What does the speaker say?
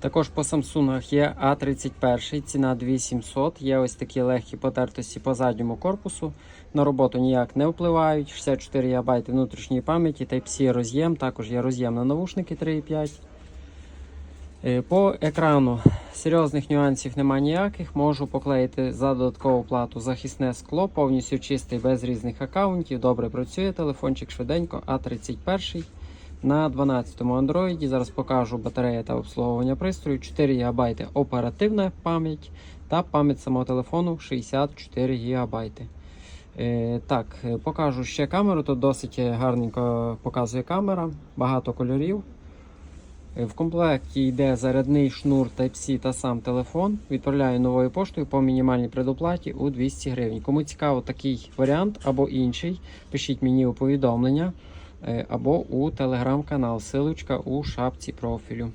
Також по Samsung є А31, ціна 2700. Є ось такі легкі потертості по задньому корпусу. На роботу ніяк не впливають. 64 ГБ внутрішньої пам'яті, Type-C роз'єм, також є роз'єм на навушники 3,5. Е, По екрану серйозних нюансів немає ніяких. Можу поклеїти за додаткову плату захисне скло, повністю чистий без різних аккаунтів. Добре працює телефончик швиденько, А31 на 12-му Android. Зараз покажу батарея та обслуговування пристрою. 4 ГБ оперативна пам'ять та пам'ять самого телефону 64 ГБ. Е, так, е, покажу ще камеру. Тут досить гарненько показує камера, багато кольорів. Е, В комплекті йде зарядний шнур Type-C та сам телефон. Відправляю новою поштою по мінімальній предоплаті у 200 гривень. Кому цікаво такий варіант або інший, пишіть мені у повідомлення або у телеграм-канал. Силочка у шапці профілю.